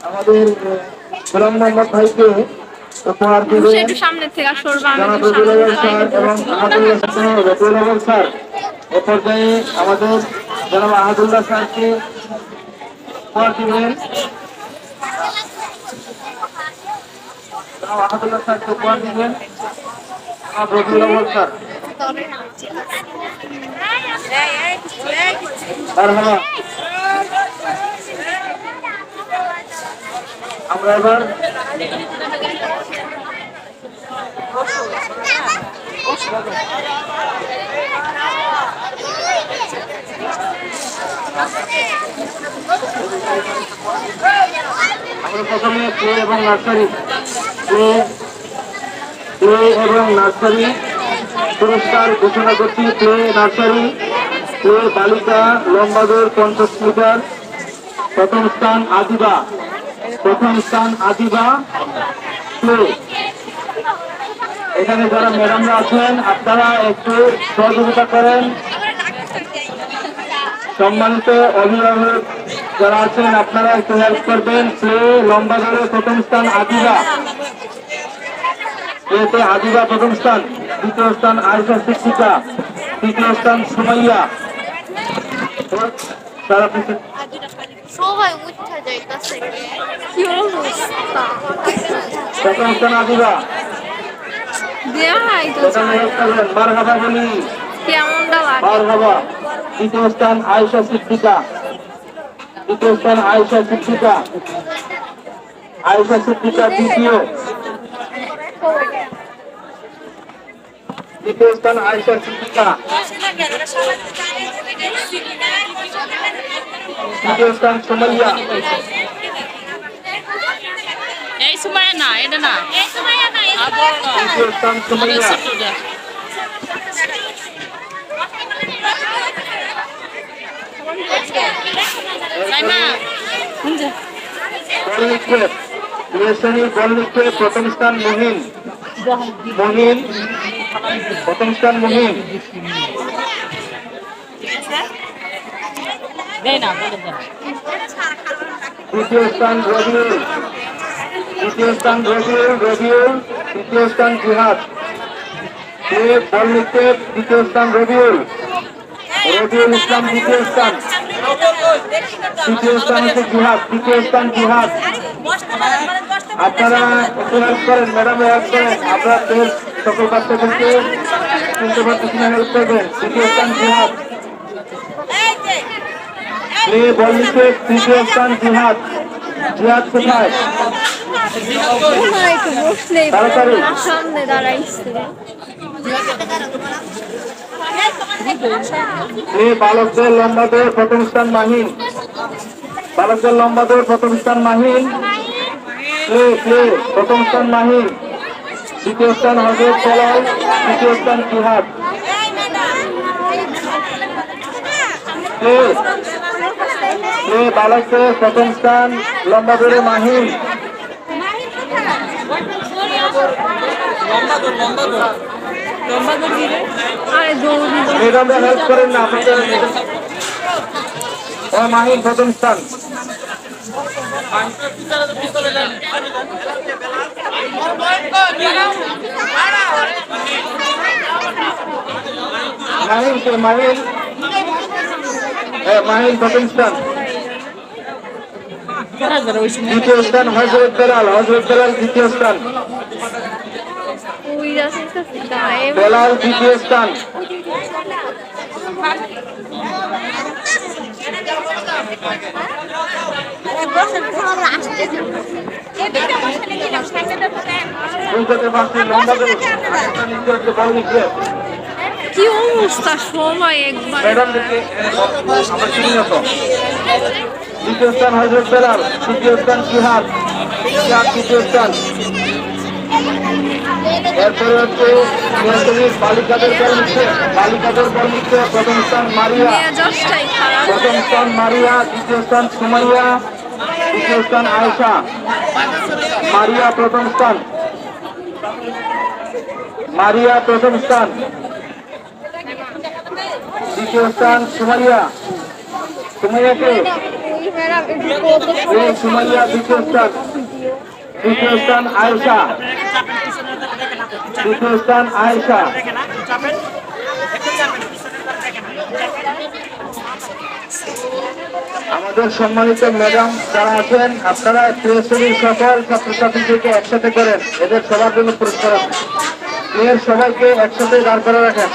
আমাদের গোলাম মোহাম্মদ ভাইকে উপহার দিবেন একটু থেকে সরবে রবিউল সামনে স্যার এবং আহাদুল্লাহ রবিউল স্যার। এ পর্যায়ে আমাদের জনাব আহাদুল্লাহ স্যারকে উপহার দিবেন। আহাদুল্লাহ স্যারকে উপহার দিবেন। রবিউল স্যার। মারহাবা। আমরা এবার আমরা প্রথমে প্লে এবং নার্সারি প্লে প্লে এবং নার্সারি পুরস্কার ঘোষণা করছি। প্লে নার্সারি প্লে বালিকা, লম্বাদর, পঞ্চাশ মিটার, প্রথম স্থান, আদিবা। প্রথম স্থান আদিবা এখানে যারা ম্যাডামরা আছেন, আপনারা একটু সহযোগিতা করেন। সম্মানিত অভিভাবক যারা আছেন, আপনারা একটু হেল্প করবেন। প্লে লম্বা ধরে প্রথম স্থান আদিবা এতে আদিবা প্রথম স্থান, দ্বিতীয় স্থান আয়সা শিক্ষিকা, তৃতীয় স্থান সুমাইয়া। সবাই উঠা যাইতাছে কি অবস্থা? প্রথম স্থান আদিবা দেয়া হয় তো প্রথমে হেল্প করবেন মার হাবা বলি কেমনটা লাগে? মার দ্বিতীয় স্থান আয়সা শিক্ষিকা দ্বিতীয় স্থান আয়সা শিক্ষিকা আয়সা শিক্ষিকা দ্বিতীয়। দ্বিতীয় স্থান আয়সা শিক্ষিকা তৃতীয় স্থান সুমাইয়া এই সময় না এটা না তৃতীয় স্থান সুমাইয়া বল নিক্ষেপ প্রিয়শ্রেণী বল নিক্ষেপ প্রথম স্থান মহিন মহিন প্রথম স্থান মহিন দেয় না বলে দেন। দ্বিতীয় স্থান রবিউল তৃতীয় স্থান রবিউল রবিউল তৃতীয় স্থান জিহাদ। এ বল নিক্ষেপ দ্বিতীয় স্থান রবিউল। রবিউল ইসলাম দ্বিতীয় স্থান। তৃতীয় স্থান হচ্ছে জিহাদ তৃতীয় স্থান জিহাদ। আপনারা হেল্প করেন ম্যাডাম হেল্প করেন। আপনাদের সকল বাচ্চাদেরকে চিনতে পারতেছি না হেল্প করবেন তৃতীয় স্থান জিহাদ। প্লে বল নিক্ষেপ তৃতীয় স্থান জিহাদ। জিহাদ কোথায়? বালকদের লম্বা দৌড় প্রথম স্থান মাহিন। বালকদের লম্বা দৌড় প্রথম স্থান মাহিন। প্রথম স্থান মাহিন। দ্বিতীয় স্থান হজরত পলাল তৃতীয় স্থান জিহাদ বালকদের প্রথম স্থান, লম্বা দৌড়ে ও মাহিন প্রথম স্থান। মাহিন হ্যাঁ মাহিন প্রথম স্থান। দ্বিতীয় স্থান, হজরত বেলাল হজরত বেলাল দ্বিতীয় স্থান। বেলাল দ্বিতীয় স্থান। কি অবস্থা? সবাই একবার। দ্বিতীয় স্থান হজরত বেলাল তৃতীয় স্থান জিহাদ তৃতীয় স্থান এরপরে হচ্ছে বালিকাদের বল নিচ্ছে বালিকাদের বল নিচ্ছে প্রথম স্থান মারিয়া প্রথম স্থান মারিয়া দ্বিতীয় স্থান সুমাইয়া তৃতীয় স্থান আয়সা মারিয়া প্রথম স্থান। মারিয়া প্রথম স্থান। দ্বিতীয় স্থান সুমাইয়া। সুমাইয়াকে। এ সুমাইয়া দ্বিতীয় স্থান। তৃতীয় স্থান আয়েশা। তৃতীয় স্থান আয়েশা। আমাদের সম্মানিত ম্যাডাম যারা আছেন, আপনারা ত্রিশ্রেণীর সকল ছাত্রছাত্রীদেরকে একসাথে করেন এদের সবার জন্য পুরস্কার আছে। প্লেয়ার সবাইকে একসাথে দাঁড় করে রাখেন।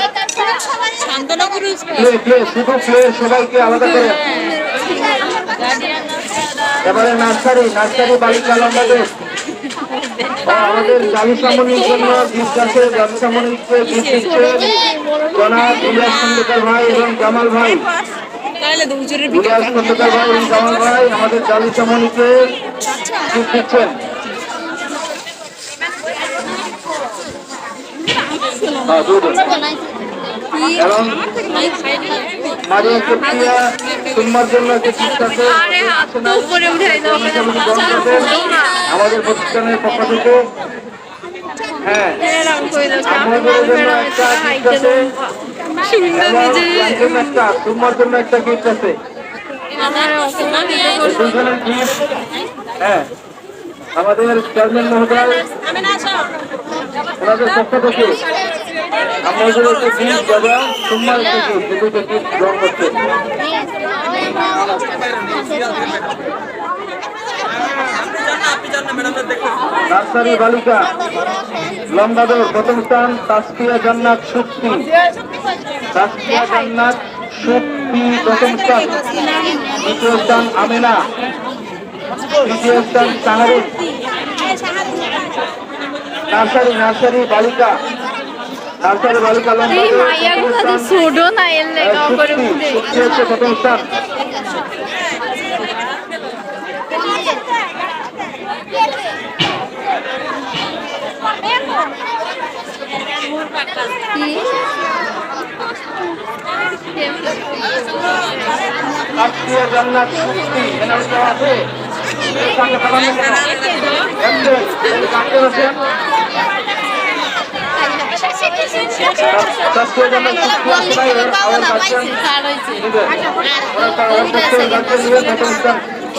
শুধু প্লে সবাইকে আলাদা করেন এবারে নার্সারি নার্সারি বালিকা লম্বাদের। আমাদের জামি সামনির জন্য আছে জামি সামনিককে গিফট দিচ্ছে। জনাব ইলিয়াস ভাই এবং জামাল ভাই। জামাল ভাই আমাদের দিচ্ছেন হ্যাঁ, মারিয়া তোমার জন্য একটা আমাদের প্রতিষ্ঠানের পক্ষ থেকে হ্যাঁ। আমাদের জন্য একটা আছে। সুন্দর নিজে তোমার জন্য একটা গিফট আছে। হ্যাঁ আমাদের চেয়ারম্যান মহোদয় ওনাদের পক্ষ থেকে আমাদের একটা গিফট তোমার একটা গিফট দুটো গিফট গ্রহণ নার্সারি বালিকা লম্বাদর প্রথম স্থান তাসকিয়া জান্নাত সুক্তি। তাসকিয়া জান্নাত সুক্তি প্রথম স্থান। দ্বিতীয় স্থান আমেনা। তৃতীয় স্থান সাহারুন নার্সারি নার্সারি বালিকা। নার্সারি বালিকা লম্বাদর প্রথম স্থান ছোট না এর লেগা করে সুক্তি উঠে সুক্তি হচ্ছে প্রথম স্থান তাসকিয়া জান্নাত সুক্তি এনার দেওয়া আছে এর সঙ্গে মতো একজন এই কাকে আছেন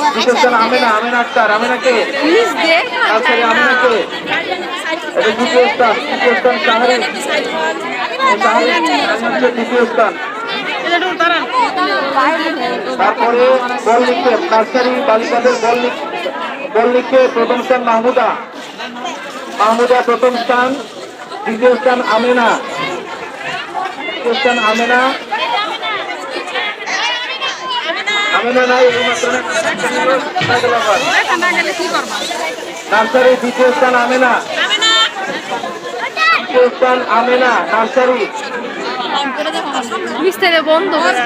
আমেনা আমেনা আক্তার আমেনাকে তারপরে আমেনাকে এটা দ্বিতীয় স্থান তৃতীয় স্থান শাহরিন শাহরিন হচ্ছে দ্বিতীয় স্থান? তারপরে বল লিখতে নার্সারি বালিকাদের বল লিখ বল লিখতে প্রথম স্থান মাহমুদা। মাহমুদা প্রথম স্থান দ্বিতীয় স্থান আমেনা। তৃতীয় স্থান আমেনা আমেনা নাই এই মাত্র নার্সারি দ্বিতীয় স্থান আমেনা। তৃতীয় স্থান আমেনা নার্সারি। মিস্টারে বন্ধ বন্ধ।